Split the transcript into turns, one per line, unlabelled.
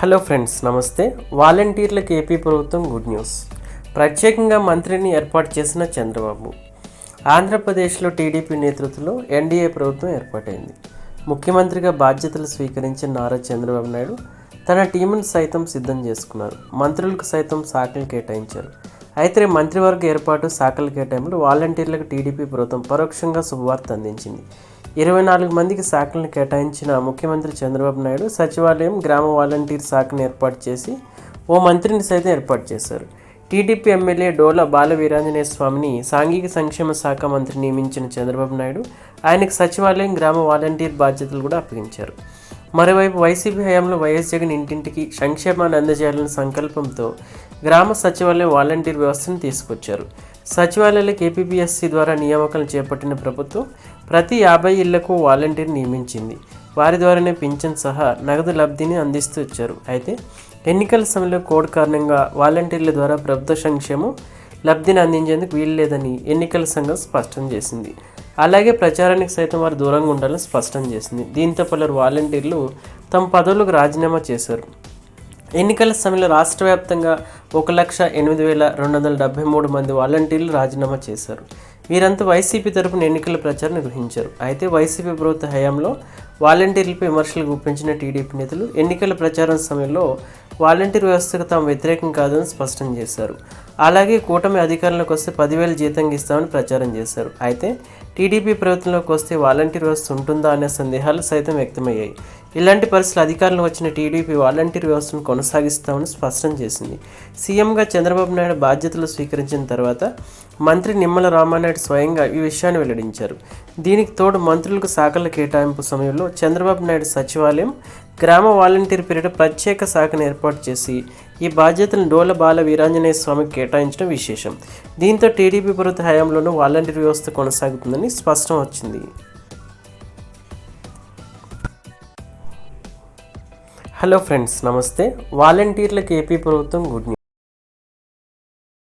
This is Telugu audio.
హలో ఫ్రెండ్స్ నమస్తే. వాలంటీర్లకు ఏపీ ప్రభుత్వం గుడ్ న్యూస్ ప్రత్యేకంగా మంత్రిని ఏర్పాటు చేసిన చంద్రబాబు. ఆంధ్రప్రదేశ్లో టీడీపీ నేతృత్వంలో ఎన్డీఏ ప్రభుత్వం ఏర్పాటైంది. ముఖ్యమంత్రిగా బాధ్యతలు స్వీకరించిన నారా చంద్రబాబు నాయుడు తన టీమును సైతం సిద్ధం చేసుకున్నారు. మంత్రులకు సైతం శాఖలు కేటాయించారు. అయితే మంత్రివర్గ ఏర్పాటు శాఖల కేటాయింపులు వాలంటీర్లకు టీడీపీ ప్రభుత్వం పరోక్షంగా శుభవార్త అందించింది. ఇరవై నాలుగు మందికి శాఖలను కేటాయించిన ముఖ్యమంత్రి చంద్రబాబు నాయుడు సచివాలయం గ్రామ వాలంటీర్ శాఖను ఏర్పాటు చేసి ఓ మంత్రిని సైతం ఏర్పాటు చేశారు. టీడీపీ ఎమ్మెల్యే డోల బాల వీరాంజనేయ స్వామిని సాంఘిక సంక్షేమ శాఖ మంత్రి నియమించిన చంద్రబాబు నాయుడు ఆయనకు సచివాలయం గ్రామ వాలంటీర్ బాధ్యతలు కూడా అప్పగించారు. మరోవైపు వైసీపీ హయాంలో వైఎస్ జగన్ ఇంటింటికి సంక్షేమాన్ని అందజేయాలనే సంకల్పంతో గ్రామ సచివాలయం వాలంటీర్ వ్యవస్థను తీసుకొచ్చారు. సచివాలయాలకు ఏపీపీఎస్సీ ద్వారా నియామకాలు చేపట్టిన ప్రభుత్వం ప్రతి యాభై ఇళ్ళకు వాలంటీర్ నియమించింది. వారి ద్వారానే పింఛన్ సహా నగదు లబ్ధిని అందిస్తూ వచ్చారు. అయితే ఎన్నికల సమయంలో కోడ్ కారణంగా వాలంటీర్ల ద్వారా ప్రభుత్వ సంక్షేమం లబ్ధిని అందించేందుకు వీలు లేదని ఎన్నికల సంఘం స్పష్టం చేసింది. అలాగే ప్రచారానికి సైతం వారు దూరంగా ఉండాలని స్పష్టం చేసింది. దీంతో పలువురు వాలంటీర్లు తమ పదవులకు రాజీనామా చేశారు. ఎన్నికల సమయంలో రాష్ట్ర వ్యాప్తంగా ఒక లక్ష ఎనిమిది వేల రెండు వందల డెబ్బై మూడు మంది వాలంటీర్లు రాజీనామా చేశారు. వీరంతా వైసీపీ తరపున ఎన్నికల ప్రచారం నిర్వహించారు. అయితే వైసీపీ ప్రభుత్వ హయాంలో వాలంటీర్లపై విమర్శలు గుప్పించిన టీడీపీ నేతలు ఎన్నికల ప్రచారం సమయంలో వాలంటీర్ వ్యవస్థకు తాము వ్యతిరేకం కాదని స్పష్టం చేశారు. అలాగే కూటమి అధికారంలోకి వస్తే పదివేల జీతం ఇస్తామని ప్రచారం చేశారు. అయితే టీడీపీ ప్రభుత్వంలోకి వస్తే వాలంటీర్ వ్యవస్థ ఉంటుందా అనే సందేహాలు సైతం వ్యక్తమయ్యాయి. ఇలాంటి పరిస్థితులు అధికారంలో వచ్చిన టీడీపీ వాలంటీర్ వ్యవస్థను కొనసాగిస్తామని స్పష్టం చేసింది. సీఎంగా చంద్రబాబు నాయుడు బాధ్యతలు స్వీకరించిన తర్వాత మంత్రి నిమ్మల రామానాయుడు స్వయంగా ఈ విషయాన్ని వెల్లడించారు. దీనికి తోడు మంత్రులకు శాఖల కేటాయింపు సమయంలో చంద్రబాబు నాయుడు సచివాలయం గ్రామ వాలంటీర్ పేరిట ప్రత్యేక శాఖను ఏర్పాటు చేసి ఈ బాధ్యతను డోల బాల వీరాంజనేయ స్వామికి కేటాయించడం విశేషం. దీంతో టీడీపీ ప్రభుత్వ హయాంలోనూ వాలంటీర్ వ్యవస్థ కొనసాగుతుందని స్పష్టం వచ్చింది. హలో ఫ్రెండ్స్ నమస్తే. వాలంటీర్లకు ఏపీ ప్రభుత్వం గుడ్ న్యూస్